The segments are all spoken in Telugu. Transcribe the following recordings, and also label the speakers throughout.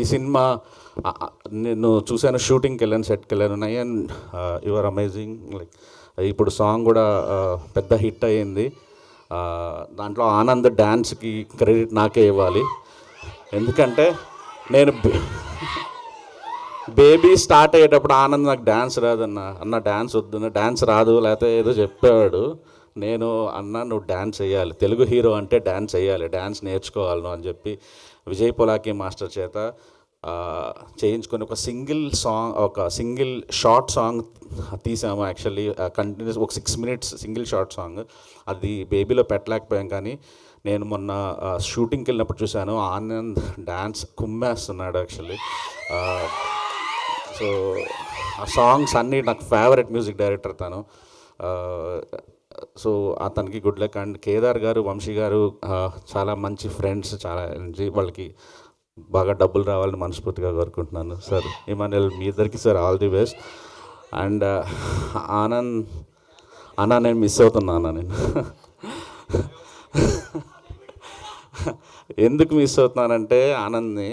Speaker 1: ఈ సినిమా నేను చూశాను షూటింగ్కి వెళ్ళాను సెట్కి వెళ్ళాను. నయన్ యువర్ అమేజింగ్ లైక్ ఇప్పుడు సాంగ్ కూడా పెద్ద హిట్ అయ్యింది. దాంట్లో ఆనంద్ డ్యాన్స్కి క్రెడిట్ నాకే ఇవ్వాలి. ఎందుకంటే నేను బేబీ స్టార్ట్ అయ్యేటప్పుడు ఆనంద్ నాకు డ్యాన్స్ రాదన్న అన్న డ్యాన్స్ వద్దు డ్యాన్స్ రాదు లేకపోతే ఏదో చెప్పేవాడు నేను అన్న నువ్వు డ్యాన్స్ చేయాలి తెలుగు హీరో అంటే డ్యాన్స్ వేయాలి డ్యాన్స్ నేర్చుకోవాలి నువ్వు అని చెప్పి విజయ్ పొలాకి మాస్టర్ చేత చేయించుకొని ఒక సింగిల్ సాంగ్ ఒక సింగిల్ షార్ట్ సాంగ్ తీసాము యాక్చువల్లీ. కంటిన్యూస్ ఒక six minutes single short song. అది బేబీలో పెట్టలేకపోయాం కానీ నేను మొన్న షూటింగ్కి వెళ్ళినప్పుడు చూశాను. ఆనంద్ డ్యాన్స్ కుమ్మేస్తున్నాడు యాక్చువల్లీ. సో ఆ సాంగ్స్ అన్నీ నాకు ఫేవరెట్ మ్యూజిక్ డైరెక్టర్ తను. సో అతనికి good luck and Kedar garu Vamshi garu చాలా మంచి ఫ్రెండ్స్ చాలా మంచి వాళ్ళకి బాగా డబ్బులు రావాలని మనస్ఫూర్తిగా కోరుకుంటున్నాను. సార్ ఇమానుయల్ మీ ఇద్దరికి sir all the best and Anand అన్న నేను మిస్ అవుతున్నాను నేను. ఎందుకు మిస్ అవుతున్నానంటే ఆనంద్ని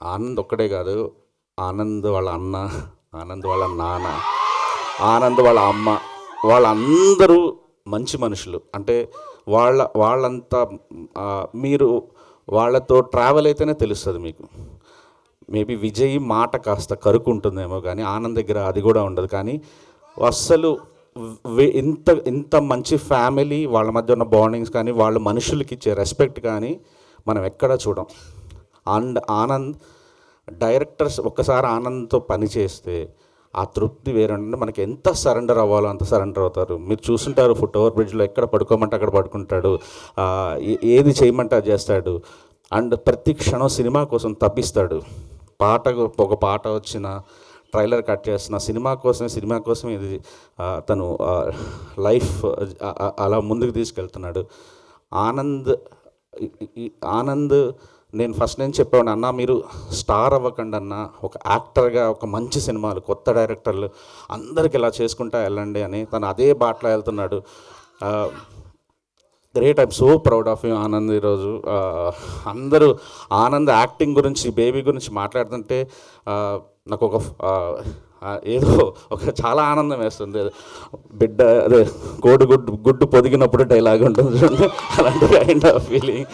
Speaker 1: ఆనంద్ ఒక్కడే కాదు ఆనంద్ వాళ్ళ అన్న ఆనంద్ వాళ్ళ నాన్న ఆనంద్ వాళ్ళ అమ్మ వాళ్ళందరూ మంచి మనుషులు. అంటే వాళ్ళ వాళ్ళంతా మీరు వాళ్ళతో ట్రావెల్ అయితేనే తెలుస్తుంది మీకు. మేబీ విజయ్ మాట కాస్త కరుకు ఉంటుందేమో కానీ ఆనంద్ దగ్గర అది కూడా ఉండదు. కానీ అస్సలు ఇంత ఇంత మంచి ఫ్యామిలీ వాళ్ళ మధ్య ఉన్న బాండింగ్స్ కానీ వాళ్ళ మనుషులకి ఇచ్చే రెస్పెక్ట్ కానీ మనం ఎక్కడా చూడం. అండ్ ఆనంద్ డైరెక్టర్స్ ఒక్కసారి ఆనంద్తో పని చేస్తే ఆ తృప్తి వేరే మనకి ఎంత సరెండర్ అవ్వాలో అంత సరెండర్ అవుతారు. మీరు చూసుంటారు ఫుట్ ఓవర్ బ్రిడ్జ్లో ఎక్కడ పడుకోమంటే అక్కడ పడుకుంటాడు. ఏ- ఏది చేయమంటే అది చేస్తాడు. అండ్ ప్రతి క్షణం సినిమా కోసం తప్పిస్తాడు. పాట ఒక పాట వచ్చిన ట్రైలర్ కట్ చేసిన సినిమా కోసం సినిమా కోసం ఇది తను లైఫ్ అలా ముందుకు తీసుకెళ్తున్నాడు. ఆనంద్ ఆనంద్ నేను ఫస్ట్ నేను చెప్పాను అన్న మీరు స్టార్ అవ్వకండి అన్న ఒక యాక్టర్గా ఒక మంచి సినిమాలు కొత్త డైరెక్టర్లు అందరికి ఇలా చేసుకుంటా వెళ్ళండి అని తను అదే బాటలో వెళ్తున్నాడు. Great I'm so proud of you Anand ఈరోజు. అందరూ ఆనంద్ యాక్టింగ్ గురించి బేబీ గురించి మాట్లాడుతుంటే నాకు ఒక ఏదో ఒక చాలా ఆనందం వేస్తుంది. బిడ్డ అదే కోడి గుడ్డు గుడ్డు పొదిగినప్పుడు డైలాగ్ ఉంటుంది అలాంటి కైండ్ ఆఫ్ ఫీలింగ్